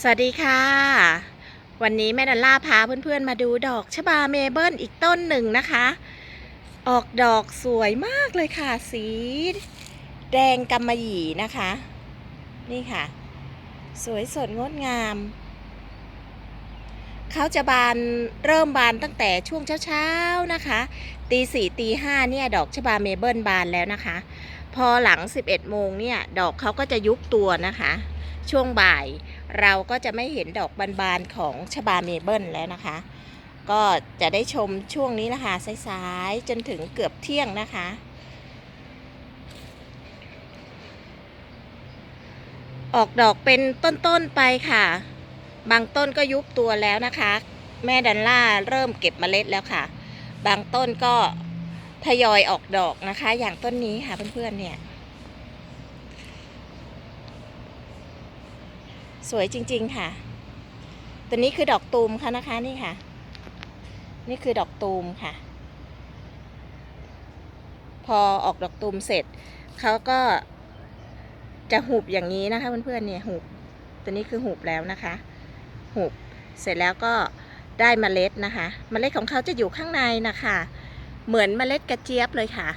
สวัสดีค่ะ วันนี้แม่ดัลล่าพาเพื่อนๆมาดูดอกชบาเมเบิลอีกต้นหนึ่งนะคะ ออกดอกสวยมากเลยค่ะ สีแดงกำมะหยี่นะคะ นี่ค่ะ สวยสดงดงาม เขาจะบานเริ่มบานตั้งแต่ช่วงเช้าๆนะคะตีสี่ตีห้าเนี่ยดอกชบาเมเบิลบานแล้วนะคะ พอหลัง 11โมงเนี่ยดอกเขาก็จะยุบตัวนะคะ ช่วงบ่าย เราก็จะไม่เห็นดอกบานๆของชบาเมเบิลแล้วนะคะ ก็จะได้ชมช่วงนี้นะคะสายๆจนถึงเกือบเที่ยงนะคะ ออกดอกเป็นต้นๆไปค่ะ บางต้นก็ยุบตัวแล้วนะคะ แม่ดันล่าเริ่มเก็บเมล็ดแล้วค่ะ บางต้นก็ทยอยออกดอกนะคะ อย่างต้นนี้ค่ะเพื่อนๆเนี่ย สวยจริง ๆ ค่ะ ตัวนี้คือดอกตูมค่ะนะคะนี่ค่ะ นี่คือดอกตูมค่ะ พอออกดอกตูมเสร็จเขาก็จะหุบอย่างนี้นะคะเพื่อนๆเนี่ยหุบตัวนี้คือหุบแล้วนะคะ หุบเสร็จแล้วก็ได้เมล็ดนะคะเมล็ดของเขาจะอยู่ข้างในนะคะ เหมือนเมล็ดกระเจี๊ยบเลยค่ะ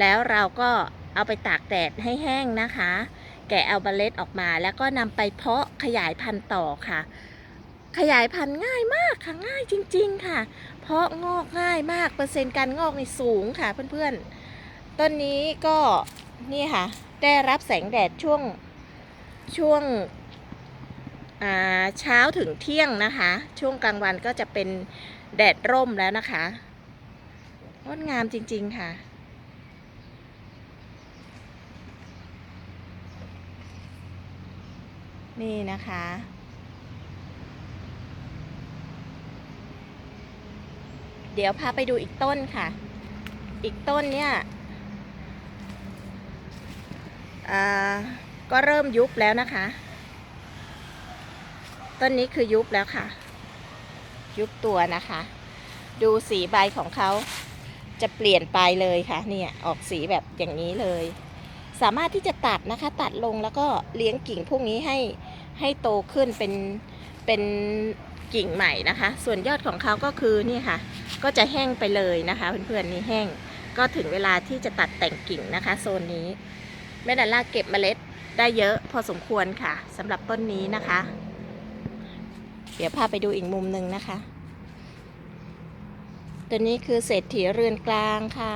แล้วเราก็เอาไปตากแดดให้แห้งนะคะ แกะเอาเมล็ดออกมา แล้วก็นำไปเพาะขยายพันธุ์ต่อค่ะ ขยายพันธุ์ง่ายมากค่ะง่ายจริง ๆค่ะ เพาะงอกง่ายมากเปอร์เซ็นต์การงอกในสูงค่ะเพื่อนๆต้นนี้ก็นี่ค่ะ ได้รับแสงแดดช่วงช่วงเช้าถึงเที่ยงนะคะ ช่วงกลางวันก็จะเป็นแดดร่มแล้วนะคะงดงามจริง ๆ ค่ะ นี่นะคะ เดี๋ยวพาไปดูอีกต้นค่ะ อีกต้นเนี่ยก็เริ่มยุบแล้วนะคะ ต้นนี้คือยุบแล้วค่ะ ยุบตัวนะคะ ดูสีใบของเขาจะเปลี่ยนไปเลยค่ะ เนี่ย ออกสีแบบอย่างนี้เลย สามารถที่จะตัดนะคะ ตัดลงแล้วก็เลี้ยงกิ่งพวกนี้ให้ ให้โตขึ้นเป็นเป็นกิ่งใหม่นะคะ ส่วนยอดของเขาก็คือนี่ค่ะ ก็จะแห้งไปเลยนะคะ เพื่อนๆนี่แห้งก็ถึงเวลาที่จะตัดแต่งกิ่งนะคะ โซนนี้แม่ดัลล่าเก็บเมล็ดได้เยอะพอสมควรค่ะสำหรับต้นนี้นะคะ เดี๋ยวพาไปดูอีกมุมหนึ่งนะคะ ตัวนี้คือเศรษฐีเรือนกลางค่ะ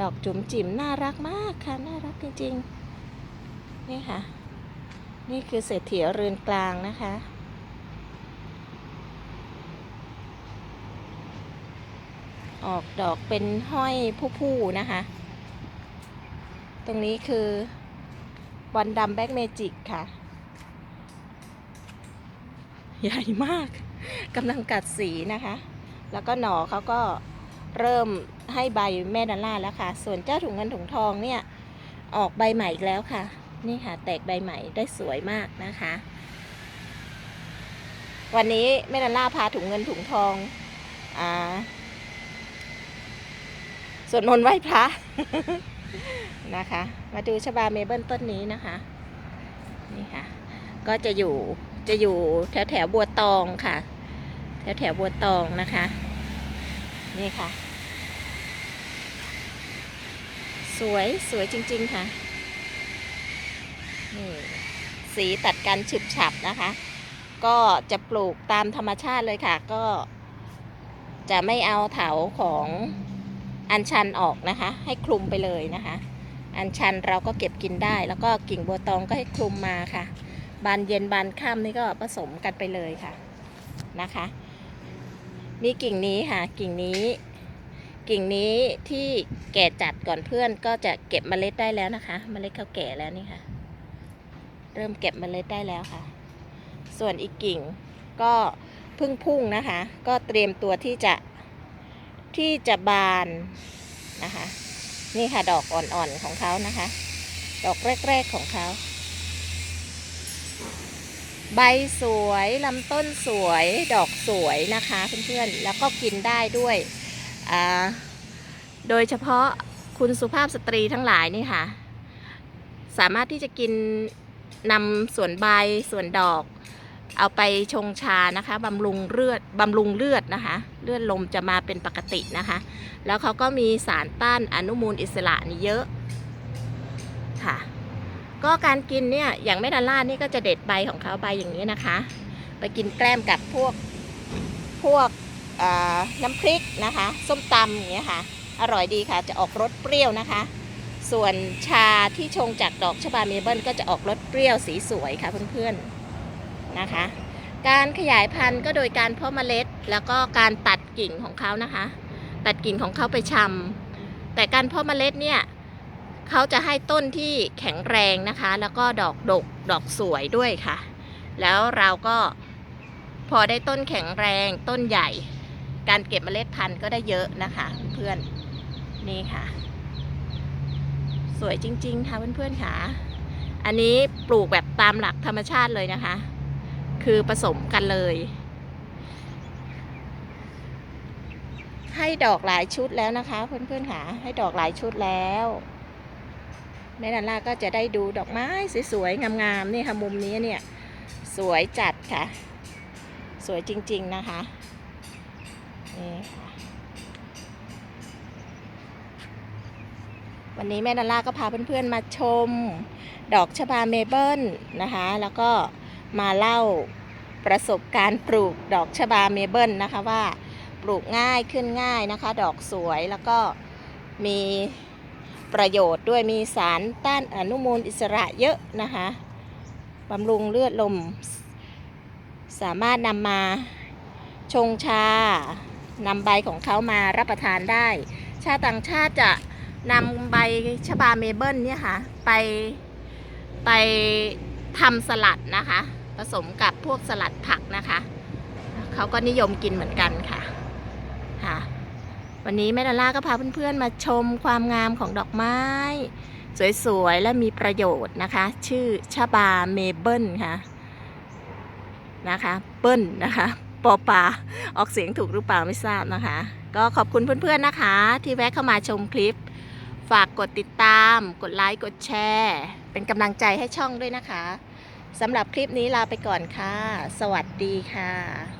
ดอกจุ๋มจิ๋มน่ารักมากค่ะ น่ารักจริงๆ นี่ค่ะ นี่คือเศรษฐีเรือนกลางนะคะ ออกดอกเป็นห้อยผู้ๆนะคะ ตรงนี้คือบอลดำแบ็กเมจิกค่ะ ใหญ่มากกำลังกัดสีนะคะ แล้วก็หน่อเขาก็เริ่มให้ใบแม่ดันล่าแล้วค่ะ ส่วนเจ้าถุงเงินถุงทองเนี่ย ออกใบใหม่อีกแล้วค่ะ นี่ค่ะ แตกใบใหม่ได้สวยมากนะคะ วันนี้แม่ดันล่าพาถุงเงินถุงทองอ่าสวดมนต์ไหว้พระนะคะ มาดูชบาเมเบิลต้นนี้นะคะ นี่ค่ะ ก็จะอยู่จะอยู่แถวแถวบัวตองค่ะ แถวแถวบัวตองนะคะ นี่ค่ะ สวยสวยจริง ๆ ค่ะ นี่สีตัดกันฉึบฉับนะคะ ก็จะปลูกตามธรรมชาติเลยค่ะ ก็จะไม่เอาเถาของอัญชันออกนะคะ ให้คลุมไปเลยนะคะ อัญชันเราก็เก็บกินได้ แล้วก็กิ่งบัวตองก็ให้คลุมมาค่ะ บานเย็นบานค่ำนี่ก็ผสมกันไปเลยค่ะนะคะนี่กิ่งนี้ค่ะ กิ่งนี้ กิ่งนี้ที่แก่จัดก่อนเพื่อนก็จะเก็บเมล็ดได้แล้วนะคะ เมล็ดเขาแก่แล้วนี่ค่ะ เริ่มเก็บมเมล็ดได้แล้วค่ะ ส่วนอีกกิ่งก็พึ่งพุ่งนะคะ ก็เตรียมตัวที่จะที่จะบานนะคะ นี่ค่ะดอกอ่อนๆของเขานะคะ ดอกแรกๆของเขาใบสวยลำต้นสวยดอกสวยนะคะเพื่อนๆแล้วก็กินได้ด้วย โดยเฉพาะคุณสุภาพสตรีทั้งหลายนี่ค่ะ สามารถที่จะกิน นำส่วนใบส่วนดอก เอาไปชงชานะคะบำรุงเลือดบำรุงเลือดนะคะ เลือดลมจะมาเป็นปกตินะคะ แล้วเขาก็มีสารต้านอนุมูลอิสระนี่เยอะค่ะ ก็การกินเนี่ยอย่างแม่ดาล่านี่ก็จะเด็ดใบของเขาใบอย่างนี้นะคะ ไปกินแกล้มกับพวกพวกน้ำพริกนะคะ ส้มตำอย่างเงี้ยค่ะ อร่อยดีค่ะ จะออกรสเปรี้ยวนะคะ ส่วนชาที่ชงจากดอกชบาเมเบิลก็จะออกรสเปรี้ยวสีสวยค่ะเพื่อนๆนะคะ การขยายพันธุ์ก็โดยการเพาะเมล็ด แล้วก็การตัดกิ่งของเขานะคะ ตัดกิ่งของเขาไปชำแต่การเพาะเมล็ดเนี่ยเขาจะให้ต้นที่แข็งแรงนะคะ แล้วก็ดอกดกดอกสวยด้วยค่ะ แล้วเราก็พอได้ต้นแข็งแรงต้นใหญ่ การเก็บเมล็ดพันธุ์ก็ได้เยอะนะคะ เพื่อนๆนี่ค่ะ สวยจริง ๆ ค่ะเพื่อนๆค่ะ อันนี้ปลูกแบบตามหลักธรรมชาติเลยนะคะ คือผสมกันเลย ให้ดอกหลายชุดแล้วนะคะ เพื่อนๆค่ะ ให้ดอกหลายชุดแล้วแม่ดาล่าก็จะได้ดูดอกไม้สวยๆงามๆนี่ค่ะมุมนี้เนี่ยสวยจัดค่ะ สวยจริงๆนะคะนี่ค่ะ วันนี้แม่ดาล่าก็พาเพื่อนๆมาชม ดอกชบาเมเบิลนะคะ แล้วก็มาเล่าประสบการณ์ปลูกดอกชบาเมเบิลนะคะว่าปลูกง่ายขึ้นง่ายนะคะ ดอกสวยแล้วก็มีประโยชน์ด้วยมีสารต้านอนุมูลอิสระเยอะนะคะบำรุงเลือดลม สามารถนำมาชงชานำใบของเขามารับประทานได้ ชาต่างชาติจะ นำใบชบาเมเบิลเนี่ยค่ะ ไปไปทำสลัดนะคะ ผสมกับพวกสลัดผักนะคะ เขาก็นิยมกินเหมือนกันค่ะค่ะ วันนี้แม่ดาล่าก็พาเพื่อนๆมาชมความงามของดอกไม้ สวยๆ และมีประโยชน์นะคะ ชื่อชบาเมเบิลค่ะนะคะเบิ้ลนะคะปอปลาออกเสียงถูกหรือเปล่าไม่ทราบนะคะ ก็ขอบคุณเพื่อนๆนะคะ ที่แวะเข้ามาชมคลิป ฝากกดติดตาม กดไลค์ กดแชร์ เป็นกำลังใจให้ช่องด้วยนะคะสำหรับคลิปนี้ลาไปก่อนค่ะ สวัสดีค่ะ